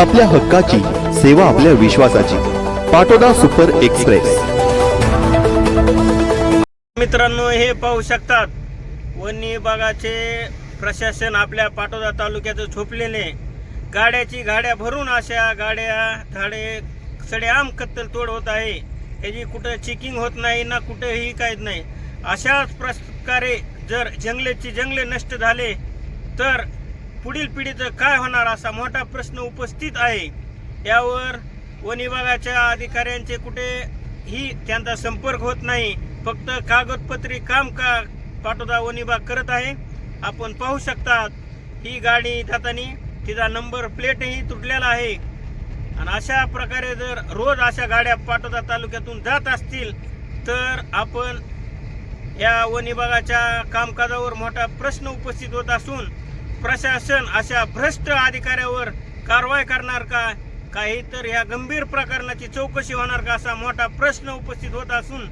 आपल्या हक्काची सेवा आपल्या विश्वासाची. Patoda super express. मित्रांनो हे पाहू शकतात वन विभागाचे प्रशासन आपल्या पाटोदा तालुक्याचं झोपलेले. गाड्याची गाड्या भरून अशा गाड्या झाडे सडेआम कत्तल तोड होत आहे. याची कुठं चेकिंग होत नाही ना कुठेही काहीच नाही. अशाच प्रकारे जर जंगलेची जंगले नष्ट झाले तर पुढील पिढीचं काय होणार असा मोठा प्रश्न उपस्थित आहे. यावर वन विभागाच्या अधिकाऱ्यांचे कुठे ही त्यांचा संपर्क होत नाही. फक्त कागदपत्री काम का पाटोदा वन विभाग करत आहे. आपण पाहू शकतात ही गाडी जातानी तिचा नंबर प्लेटही तुटलेला आहे. आणि अशा प्रकारे जर रोज अशा गाड्या पाटोदा तालुक्यातून जात असतील तर आपण या वन विभागाच्या कामकाजावर मोठा प्रश्न उपस्थित होत असून प्रशासन अशा भ्रष्ट अधिकाऱ्यावर कारवाई करणार का? काही तर ह्या गंभीर प्रकरणाची चौकशी होणार का असा मोठा प्रश्न उपस्थित होत असून